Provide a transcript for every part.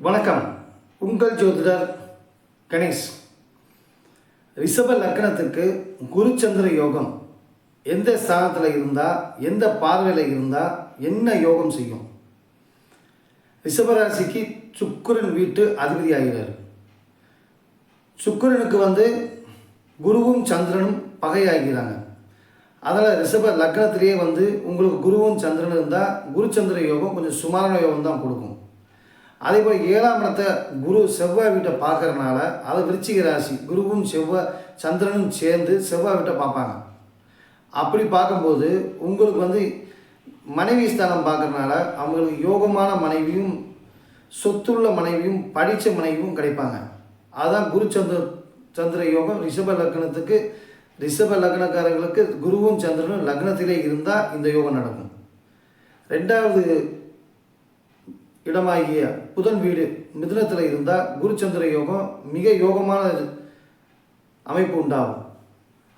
வணக்கம். உங்கள் ஜோதிடர் கணேஷ். ரிஷப லக்னத்துக்கு குருச்சந்திர யோகம். எந்த ஸ்தானத்தில் இருந்தால் எந்த பார்வையில் இருந்தால் என்ன யோகம் செய்யும்? ரிஷபராசிக்கு சுக்கரன் வீட்டு அதிபதி ஆகிறார் சுக்கரனுக்கு வந்து குருவும் சந்திரனும் பகையாகிறாங்க. அதனால் ரிஷப லக்னத்திலேயே வந்து உங்களுக்கு குருவும் சந்திரன் இருந்தால் குருச்சந்திர யோகம் கொஞ்சம் சுமாரான யோகம் தான் கொடுக்கும். அதே போல் ஏழாம் இடத்தை குரு செவ்வாய் வீட்டை பார்க்கறனால அது விருச்சிக ராசி குருவும் செவ்வாய் சந்திரனும் சேர்ந்து செவ்வாய் வீட்டை பார்ப்பாங்க. அப்படி பார்க்கும்போது உங்களுக்கு வந்து மனைவி ஸ்தானம் பார்க்குறனால அவங்களுக்கு யோகமான மனைவியும் சொத்துள்ள மனைவியும் படித்த மனைவியும் கிடைப்பாங்க. அதுதான் குரு சந்திர சந்திர யோகம் ரிஷப லக்னத்துக்கு ரிஷப லக்னக்காரங்களுக்கு குருவும் சந்திரனும் லக்னத்திலே இருந்தால் இந்த யோகம் நடக்கும். ரெண்டாவது இடமாகிய புதன் வீடு மிதுனத்தில் இருந்தால் குருச்சந்திர யோகம் மிக யோகமான அமைப்பு உண்டாகும்.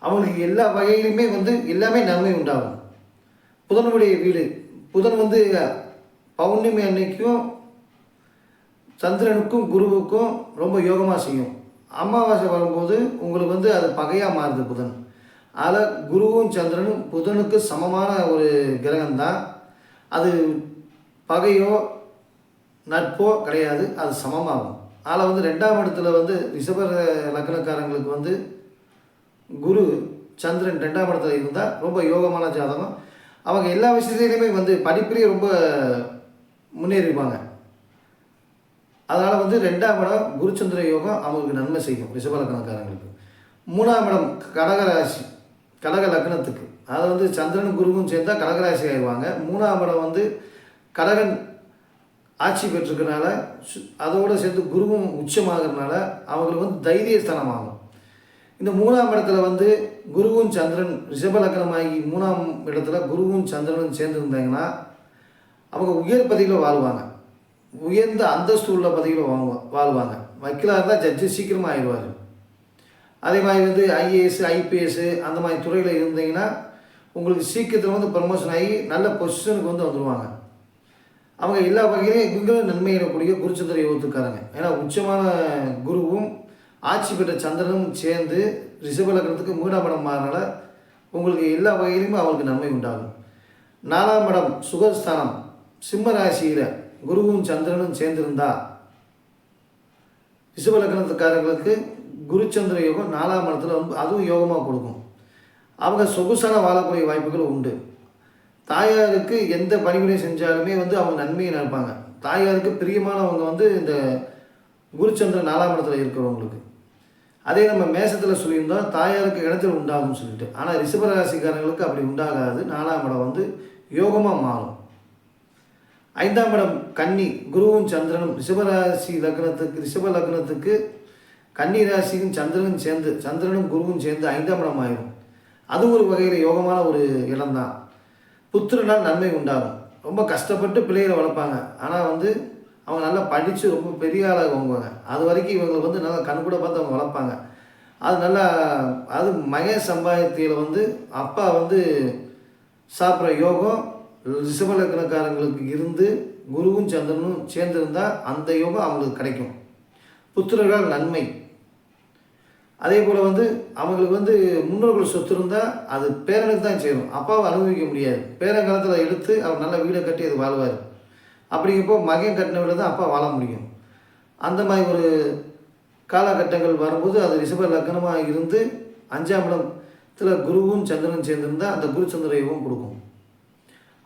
அவங்களுக்கு எல்லா வகையிலுமே வந்து எல்லாமே நன்மை உண்டாகும். புதனுடைய வீடு புதன் வந்து பௌர்ணமி அன்னைக்கும் சந்திரனுக்கும் குருவுக்கும் ரொம்ப யோகமாக செய்யும். அமாவாசை வரும்போது உங்களுக்கு வந்து அது பகையாக மாறுது புதன். அதில் குருவும் சந்திரனும் புதனுக்கு சமமான ஒரு கிரகம்தான். அது பகையோ நட்போ கிடையாது அது சமமாகும். அதில் வந்து ரெண்டாம் இடத்துல வந்து ரிஷப லக்னக்காரங்களுக்கு வந்து குரு சந்திரன் ரெண்டாம் இடத்துல இருந்தால் ரொம்ப யோகமான ஜாதகம். அவங்க எல்லா விஷயத்துலையுமே வந்து படிப்பிலேயே ரொம்ப முன்னேறிப்பாங்க. அதனால் வந்து ரெண்டாம் இடம் குருச்சந்திர யோகம் அவங்களுக்கு நன்மை செய்யும் ரிஷப லக்னக்காரங்களுக்கு. மூணாம் இடம் கடகராசி கடக லக்னத்துக்கு. அதை வந்து சந்திரன் குருவும் சேர்ந்தால் கடகராசி ஆயிடுவாங்க. மூணாம் இடம் வந்து கடகன் ஆட்சி பெற்றிருக்கனால சு- அதோடு சேர்த்து குருவும் உச்சமாகறனால அவங்களுக்கு வந்து தைரியஸ்தானமாகும். இந்த மூணாம் இடத்துல வந்து குருவும் சந்திரன் ரிஷபலக்கணமாகி மூணாம் இடத்துல குருவும் சந்திரனும் சேர்ந்துருந்தாங்கன்னா அவங்க உயர் பதவியில் வாழ்வாங்க. உயர்ந்த அந்தஸ்து உள்ள பதவியில் வாங்குவா வாழ்வாங்க. வக்கீலாக இருந்தால் ஜட்ஜு சீக்கிரமாக ஆயிடுவார். அதே மாதிரி வந்து ஐஏஎஸ் ஐபிஎஸ் அந்த மாதிரி துறையில் இருந்தீங்கன்னா உங்களுக்கு சீக்கிரத்தில் வந்து ப்ரமோஷன் ஆகி நல்ல பொசிஷனுக்கு வந்து வந்துடுவாங்க அவங்க எல்லா வகையிலையும் இவங்களும் நன்மையிடக்கூடிய குருச்சந்திர யோகத்துக்காரங்க. ஏன்னா உச்சமான குருவும் ஆட்சி பெற்ற சந்திரனும் சேர்ந்து ரிஷப லக்னத்துக்கு மூணாம் இடம் உங்களுக்கு எல்லா வகையிலையுமே அவங்களுக்கு நன்மை உண்டாகும். நாலாம் இடம் சுகஸ்தானம். சிம்ம ராசியில் குருவும் சந்திரனும் சேர்ந்திருந்தா ரிஷபலக்கணத்துக்காரங்களுக்கு குருச்சந்திர யோகம் நாலாம் இடத்துல ரொம்ப அதுவும் யோகமாக கொடுக்கும். அவங்க சொகுசான வாழக்கூடிய வாய்ப்புகள் உண்டு. தாயாருக்கு எந்த பணிவிடை செஞ்சாலுமே வந்து அவங்க நன்மையை நினைப்பாங்க தாயாருக்கு பிரியமானவங்க வந்து இந்த குருச்சந்திரன் நாலாம் இடத்துல இருக்கிறவங்களுக்கு. அதே நம்ம மேசத்தில் சொல்லியிருந்தோம் தாயாருக்கு இடத்தில் உண்டாகும்னு சொல்லிட்டு. ஆனால் ரிஷபராசிக்காரங்களுக்கு அப்படி உண்டாகாது. நாலாம் இடம் வந்து யோகமாக மாறும். ஐந்தாம் இடம் கன்னி குருவும் சந்திரனும். ரிஷபராசி லக்னத்துக்கு ரிஷப லக்னத்துக்கு கன்னி ராசியும் சந்திரனும் சேர்ந்து சந்திரனும் குருவும் சேர்ந்து ஐந்தாம் இடம் ஆயிடும் அது ஒரு வகையில் யோகமான ஒரு இடம்தான் புத்திரனால் நன்மை உண்டாகும். ரொம்ப கஷ்டப்பட்டு பிள்ளைகளை வளர்ப்பாங்க. ஆனால் வந்து அவங்க நல்லா படித்து ரொம்ப பெரிய ஆளாக வாங்குவாங்க. அது வரைக்கும் இவங்களுக்கு வந்து நல்லா கண் கூட பார்த்து அவங்க வளர்ப்பாங்க. அது நல்லா அது மகேஷ் சம்பாயத்தில் வந்து அப்பா வந்து சாப்பிட்ற யோகம் ரிஷபலக்கணக்காரங்களுக்கு இருந்து குருவும் சந்திரனும் சேர்ந்திருந்தால் அந்த யோகம் அவங்களுக்கு கிடைக்கும். புத்திரர்கள் நன்மை. அதே போல் வந்து அவங்களுக்கு வந்து முன்னோர்கள் சொத்து இருந்தால் அது பேரனுக்கு தான் சேரும். அப்பாவை அனுபவிக்க முடியாது. பேரங்காலத்தில் எடுத்து அவர் நல்ல வீடை கட்டி அது வாழ்வார். அப்படிங்கப்போ மகன் கட்டின வீடு தான் அப்பா வாழ முடியும். அந்த மாதிரி ஒரு காலகட்டங்கள் வரும்போது அது ரிஷப லக்னமாக இருந்து அஞ்சாம் இடத்துல குருவும் சந்திரனும் சேர்ந்திருந்தால் அந்த குரு சந்திர யோகம் கொடுக்கும்.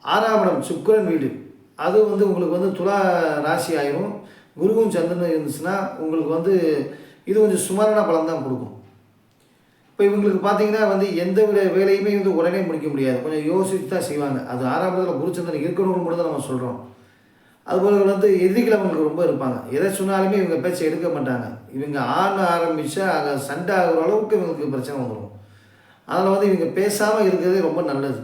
ஆறாம் இடம் சுக்கிரன் வீடு. அது வந்து உங்களுக்கு வந்து துலா ராசி ஆயிரும். குருவும் சந்திரனும் இருந்துச்சுன்னா உங்களுக்கு வந்து இது கொஞ்சம் சுமாரான பலன் தான் கொடுக்கும். இப்போ இவங்களுக்கு பார்த்தீங்கன்னா வந்து எந்த வித வேலையுமே வந்து உடனே முடிக்க முடியாது. கொஞ்சம் யோசித்து தான் செய்வாங்க. அது ஆறாம் இடத்துல குருச்சந்திரன் இருக்கணும்னு மட்டும் தான் நம்ம சொல்கிறோம் அதுபோல் வந்து எதிரிகள் அவங்களுக்கு ரொம்ப இருப்பாங்க. எதை சொன்னாலுமே இவங்க பேச்சை எடுக்க மாட்டாங்க. இவங்க ஆண் ஆரம்பித்தா அங்கே சண்டை ஆகிற அளவுக்கு இவங்களுக்கு பிரச்சனை வந்துடும் அதில் வந்து இவங்க பேசாமல் இருக்கிறதே ரொம்ப நல்லது.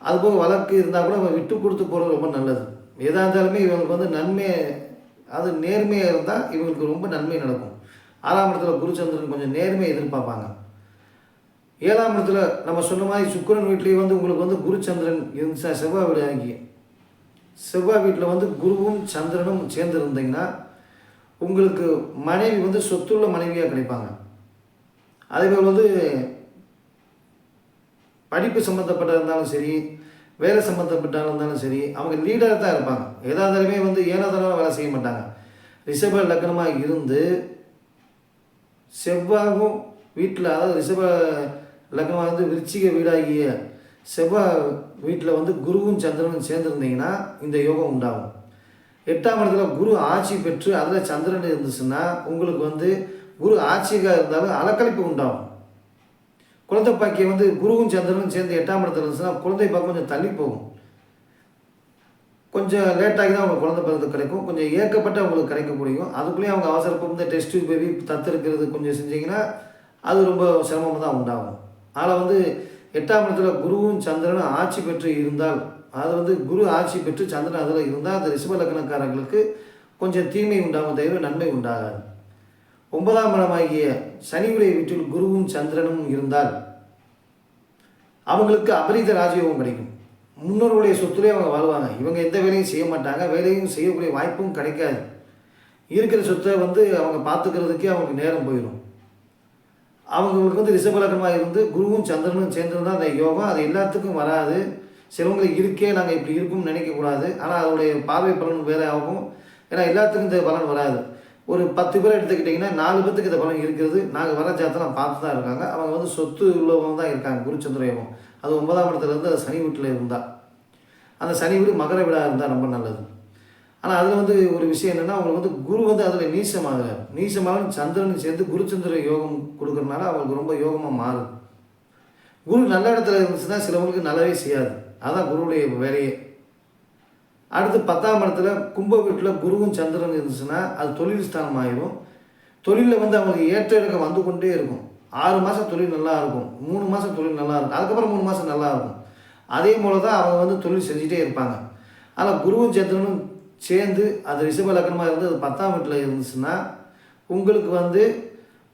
அதுபோக வழக்கு இருந்தால் கூட இவங்க விட்டு கொடுத்து போகிறது ரொம்ப நல்லது. எதாக இருந்தாலுமே இவங்களுக்கு வந்து நன்மை அது நேர்மையாக இருந்தால் இவங்களுக்கு ரொம்ப நன்மை நடக்கும். ஆறாம் இடத்துல குருச்சந்திரன் கொஞ்சம் நேர்மையை எதிர்பார்ப்பாங்க. ஏழாம் இடத்துல நம்ம சொன்ன மாதிரி சுக்கிரன் வீட்லேயே வந்து உங்களுக்கு வந்து குருச்சந்திரன் இருந்துச்சா செவ்வாய் வீடு ஆகி செவ்வாய் வீட்டில் வந்து குருவும் சந்திரனும் சேர்ந்து இருந்தீங்கன்னா உங்களுக்கு மனைவி வந்து சொத்துள்ள மனைவியாக கிடைப்பாங்க. அதேபோல் வந்து படிப்பு சம்மந்தப்பட்ட இருந்தாலும் சரி வேலை சம்மந்தப்பட்டாலும் இருந்தாலும் சரி அவங்க லீடராக தான் இருப்பாங்க. ஏதாவது வந்து ஏனாதாரமாக வேலை செய்ய மாட்டாங்க. ரிஷப லக்னமாக இருந்து செவ்வாகும் வீட்டில் அதாவது ரிஷப லக்னமாக வந்து விருச்சிக வீடாகிய செவ்வாய் வீட்டில் வந்து குருவும் சந்திரனும் சேர்ந்துருந்தீங்கன்னா இந்த யோகம் உண்டாகும். எட்டாம் இடத்துல குரு ஆட்சி பெற்று அதில் சந்திரன் இருந்துச்சுன்னா உங்களுக்கு வந்து குரு ஆட்சியாக இருந்தாலும் அலக்கழிப்பு உண்டாகும். குழந்தை பாக்கியம் வந்து குருவும் சந்திரனும் சேர்ந்து எட்டாம் இடத்துல இருந்துச்சுன்னா குழந்தை பாக்கியம் கொஞ்சம் தள்ளி போகும். கொஞ்சம் லேட்டாகி தான் அவங்க குழந்தை பிறந்த கிடைக்கும். கொஞ்சம் ஏற்கப்பட்டு அவங்களுக்கு கிடைக்க முடியும் அதுக்குள்ளேயும் அவங்க அவசரப்பட்டு இந்த டெஸ்ட் பேபி தத்தெடுக்கிறது கொஞ்சம் செஞ்சீங்கன்னா அது ரொம்ப சிரமமாக தான் உண்டாகும். அதில் வந்து எட்டாம் இடத்துல குருவும் சந்திரனும் ஆட்சி பெற்று இருந்தால் அது வந்து குரு ஆட்சி பெற்று சந்திரன் அதில் இருந்தால் அந்த ரிஷப லக்னக்காரங்களுக்கு கொஞ்சம் தீமை உண்டாகும் தவிர நன்மை உண்டாகாது. ஒன்பதாம் இடமாகிய சனியுடைய வீட்டில் குருவும் சந்திரனும் இருந்தால் அவங்களுக்கு அபரித ராஜயோகம் கிடைக்கும். முன்னோர்களுடைய சொத்துலேயே அவங்க வாழ்வாங்க. இவங்க எந்த வேலையும் செய்ய மாட்டாங்க. வேலையும் செய்யக்கூடிய வாய்ப்பும் கிடைக்காது. இருக்கிற சொத்தை வந்து அவங்க பார்த்துக்கிறதுக்கே அவங்களுக்கு நேரம் போயிடும். அவங்களுக்கு வந்து ரிஷபலக்கணமாக இருந்து குருவும் சந்திரனும் சேர்ந்துருந்தால் அந்த யோகம். அது எல்லாத்துக்கும் வராது. சிலவங்களுக்கு இருக்கே நாங்கள் இப்படி இருக்கும்னு நினைக்கக்கூடாது. ஆனால் அதோடைய பார்வை பலன் வேற ஆகும். ஏன்னா எல்லாத்துக்கும் இந்த பலன் வராது. ஒரு பத்து பேர் எடுத்துக்கிட்டிங்கன்னா நாலு பேத்துக்கு இந்த பலன் இருக்கிறது. நாங்கள் வர ஜாத்தெல்லாம் பார்த்து தான் இருக்காங்க. அவங்க வந்து சொத்து உள்ளவங்க தான் இருக்காங்க குருச்சந்திர யோகம். அது ஒன்பதாம் இடத்துலேருந்து அது சனி வீட்டில் இருந்தால் அந்த சனி வீடு மகர வீடாக இருந்தால் ரொம்ப நல்லது. ஆனால் அதில் வந்து ஒரு விஷயம் என்னென்னா அவங்களுக்கு வந்து குரு வந்து அதில் நீசமாகிறார். நீசமாக சந்திரன் சேர்ந்து குருச்சந்திர யோகம் கொடுக்குறனால அவங்களுக்கு ரொம்ப யோகமாக மாறுது. குரு நல்ல இடத்துல இருந்துச்சுன்னா சிலவங்களுக்கு நல்லாவே செய்யாது. அதுதான் குருவுடைய வேலையே. அடுத்து பத்தாம் இடத்துல கும்ப வீட்டில் குருவும் சந்திரன் இருந்துச்சுன்னா அது தொழில் ஸ்தானம் ஆயிரும் தொழிலில் வந்து அவங்களுக்கு ஏற்ற இறக்கம் வந்து கொண்டே இருக்கும். ஆறு மாதம் தொழில் நல்லா இருக்கும் மூணு மாதம் தொழில் நல்லா இருக்கும் அதுக்கப்புறம் மூணு மாதம் நல்லா இருக்கும் அதே போல தான் அவங்க வந்து தொழில் செஞ்சுட்டே இருப்பாங்க. ஆனால் குருவும் சந்திரனும் சேர்ந்து அது ரிஷப லக்னமாக இருந்து அது பத்தாம் வீட்டில் இருந்துச்சுன்னா உங்களுக்கு வந்து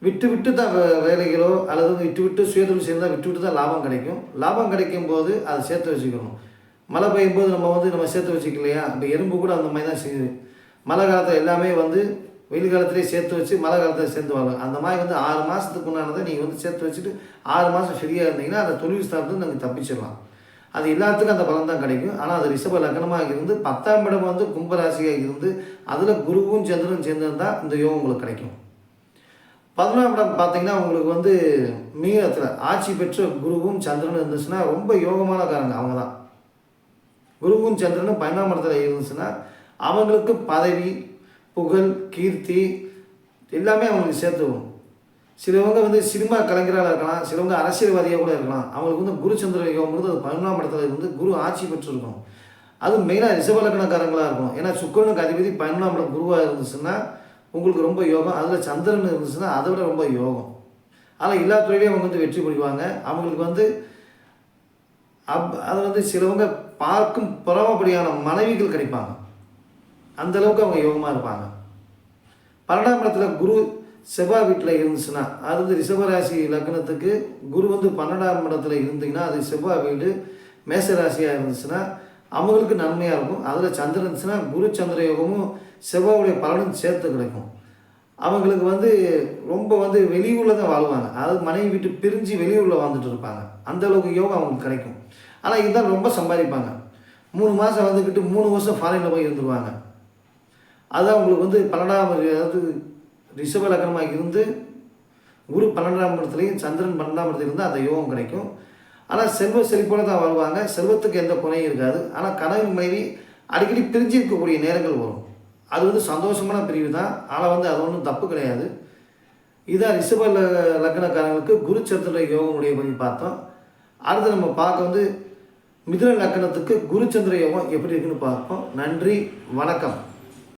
விட்டு விட்டு தான் வே- வேலைகளோ அல்லது விட்டு விட்டு சுயதொழில் சேர்ந்தால் விட்டு விட்டு தான் லாபம் கிடைக்கும். லாபம் கிடைக்கும் போது அதை சேர்த்து வச்சுக்கணும். மழை பெய்யும் போது நம்ம வந்து நம்ம சேர்த்து வச்சுக்கலையா? இப்போ எறும்பு கூட அந்த மாதிரி தான் செய்யுது. மழை காலத்தில் எல்லாமே வந்து வெயில் காலத்துலேயே சேர்த்து வச்சு மழை காலத்தில் சேர்ந்து வாழும். அந்த மாதிரி வந்து ஆறு மாதத்துக்கு உண்டானதை நீங்கள் வந்து சேர்த்து வச்சுட்டு ஆறு மாதம் ஃப்ரீயாக இருந்தீங்கன்னா அந்த தொழில் ஸ்தானத்தை நாங்கள் தப்பிச்சிடலாம். அது எல்லாத்துக்கும் அந்த பலன் தான் கிடைக்கும். ஆனால் அது ரிஷப லக்னமாக இருந்து பத்தாம் இடம் வந்து கும்பராசியாக இருந்து அதில் குருவும் சந்திரனும் சேர்ந்திருந்தால் இந்த யோகம் உங்களுக்கு கிடைக்கும். பதினொன்றாம் இடம் பார்த்தீங்கன்னா உங்களுக்கு வந்து மீனத்தில் ஆட்சி பெற்ற குருவும் சந்திரனும் இருந்துச்சுன்னா ரொம்ப யோகமான காரங்க அவங்க தான். குருவும் சந்திரனும் பதினாம் இடத்துல இருந்துச்சுன்னா அவங்களுக்கு பதவி புகழ் கீர்த்தி எல்லாமே அவங்களுக்கு சேர்த்து வரும் சிலவங்க வந்து சினிமா கலைஞராக இருக்கலாம் சிலவங்க அரசியல்வாதியாக கூட இருக்கலாம். அவங்களுக்கு வந்து குரு சந்திர யோகம் வந்து அது பதினொன்றாம் இடத்துல வந்து குரு ஆட்சி பெற்றிருக்கும். அது மெயினாக ரிஷபலக்கணக்காரங்களாக இருக்கும். ஏன்னா சுக்கரனுக்கு அதிபதி பதினொன்றாம் இடம் குருவாக இருந்துச்சுன்னா உங்களுக்கு ரொம்ப யோகம். அதில் சந்திரன் இருந்துச்சுன்னா அதை விட ரொம்ப யோகம். ஆனால் எல்லா துறையிலையும் அவங்க வந்து வெற்றி பெறுவாங்க அவங்களுக்கு வந்து அப் அது வந்து சிலவங்க பார்க்கும் புறமப்படியான மனைவிகள் கிடைப்பாங்க. அந்தளவுக்கு அவங்க யோகமாக இருப்பாங்க. பன்னெண்டாம் இடத்துல குரு செவ்வாய் வீட்டில் இருந்துச்சுன்னா அது வந்து ரிஷபராசி லக்னத்துக்கு குரு வந்து பன்னெண்டாம் இடத்துல இருந்தீங்கன்னா அது செவ்வாய் வீடு மேசராசியாக இருந்துச்சுன்னா அவங்களுக்கு நன்மையாக இருக்கும். அதில் சந்திரன் இருந்துச்சுன்னா குரு சந்திர யோகமும் செவ்வாவுடைய பலனும் சேர்த்து கிடைக்கும். அவங்களுக்கு வந்து ரொம்ப வந்து வெளியூரில் தான் வாழ்வாங்க. அதாவது மனைவி விட்டு பிரிஞ்சு வெளியூரில் வாழ்ந்துட்டு இருப்பாங்க. அந்தளவுக்கு யோகம் அவங்களுக்கு கிடைக்கும். ஆனால் இதுதான் ரொம்ப சம்பாதிப்பாங்க. மூணு மாதம் வந்துக்கிட்டு மூணு வருஷம் ஃபாரினில் போய் இருந்துருவாங்க. அதுதான் உங்களுக்கு வந்து பன்னெண்டாம் அதாவது ரிஷப லக்னமாக இருந்து குரு பன்னெண்டாம் இடத்துலையும் சந்திரன் பன்னெண்டாம் இடத்துல இருந்தால் அந்த யோகம் கிடைக்கும். ஆனால் செல்வ செழிப்போடு தான் வருவாங்க. செல்வத்துக்கு எந்த குறையும் இருக்காது. ஆனால் கணவன் மனைவி அடிக்கடி பிரிஞ்சு இருக்கக்கூடிய நேரங்கள் வரும். அது வந்து சந்தோஷமான பிரிவு தான். ஆனால் வந்து அது ஒன்றும் தப்பு கிடையாது. இதான் ரிஷப ல- லக்னக்காரங்களுக்கு குரு சந்திர யோகமுடைய பற்றி பார்த்தோம். அடுத்து நம்ம பார்க்க வந்து மிதுன லக்கணத்துக்கு குரு சந்திர யோகம் எப்படி இருக்குன்னு பார்ப்போம். நன்றி வணக்கம்.